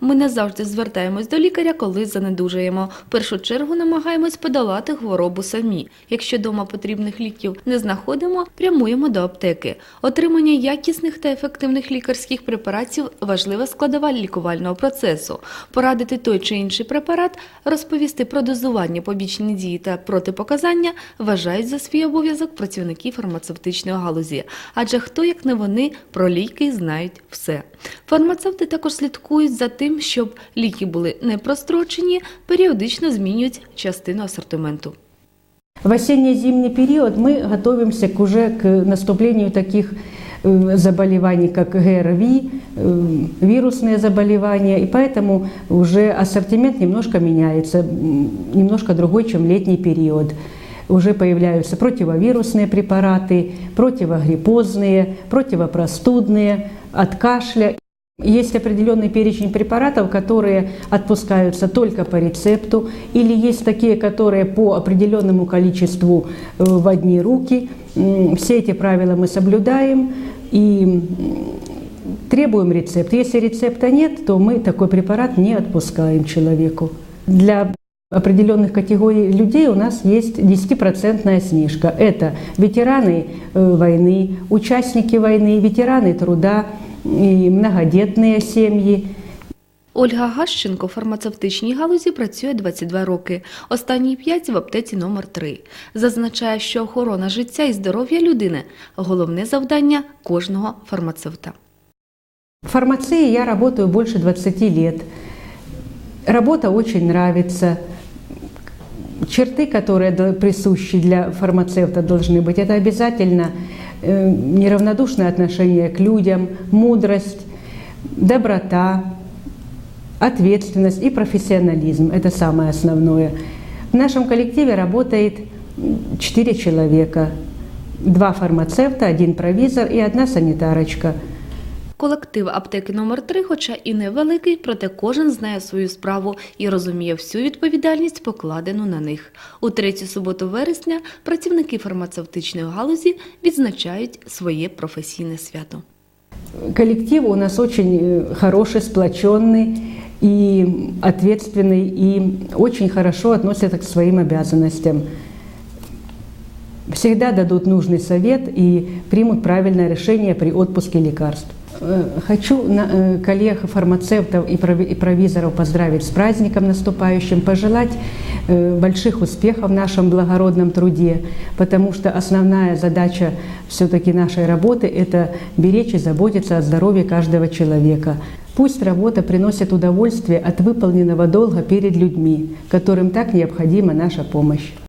Ми не завжди звертаємось до лікаря, коли занедужуємо. В першу чергу намагаємось подолати хворобу самі. Якщо дома потрібних ліків не знаходимо, прямуємо до аптеки. Отримання якісних та ефективних лікарських препаратів важлива складова лікувального процесу. Порадити той чи інший препарат, розповісти про дозування, побічні дії та протипоказання вважають за свій обов'язок працівники фармацевтичної галузі. Адже хто, як не вони, про ліки знають все. Фармацевти також слідкують за тим, щоб ліки були не прострочені, періодично змінюють частину асортименту. В осенне-зимний период мы готовимся к уже к наступлению таких э, заболеваний, как ГРВИ, э, вирусные заболевания, и поэтому уже ассортимент немножко меняется, м, немножко другой, чем летний период. Уже появляются противовирусные препараты, противогриппозные, противопростудные, от кашля. Есть определенный перечень препаратов, которые отпускаются только по рецепту, или есть такие, которые по определенному количеству э, в одни руки. Все эти правила мы соблюдаем и требуем рецепт. Если рецепта нет, то мы такой препарат не отпускаем человеку. Для определенных категорий людей у нас есть 10% снижка. Это ветераны э, войны, участники войны, ветераны труда, и многодетные семьи. Ольга Гащенко в фармацевтичній галузі працює 22 роки, останні 5 в аптеці номер 3 Зазначає, що охорона життя і здоров'я людини головне завдання кожного фармацевта. В фармации я работаю больше 20 лет. Работа очень нравится. Черты, которые дол- присущи для фармацевта должны быть, это обязательно э, неравнодушное отношение к людям, мудрость, доброта, ответственность и профессионализм. Это самое основное. В нашем коллективе работает 4 человека. Два фармацевта, один провизор и одна санитарочка – Колектив аптеки номер 3 хоча і невеликий, проте кожен знає свою справу і розуміє всю відповідальність, покладену на них. У третю суботу вересня працівники фармацевтичної галузі відзначають своє професійне свято. Коллектив у нас очень э, хороший, сплоченный и ответственный, и очень хорошо относятся к своим обязанностям. Всегда дадут нужный совет и примут правильное решение при отпуске лекарств. Э, Хочу э, коллег, фармацевтов и провизоров поздравить с праздником наступающим, пожелать э, больших успехов в нашем благородном труде, потому что основная задача все-таки нашей работы – это беречь и заботиться о здоровье каждого человека. Пусть работа приносит удовольствие от выполненного долга перед людьми, которым так необходима наша помощь.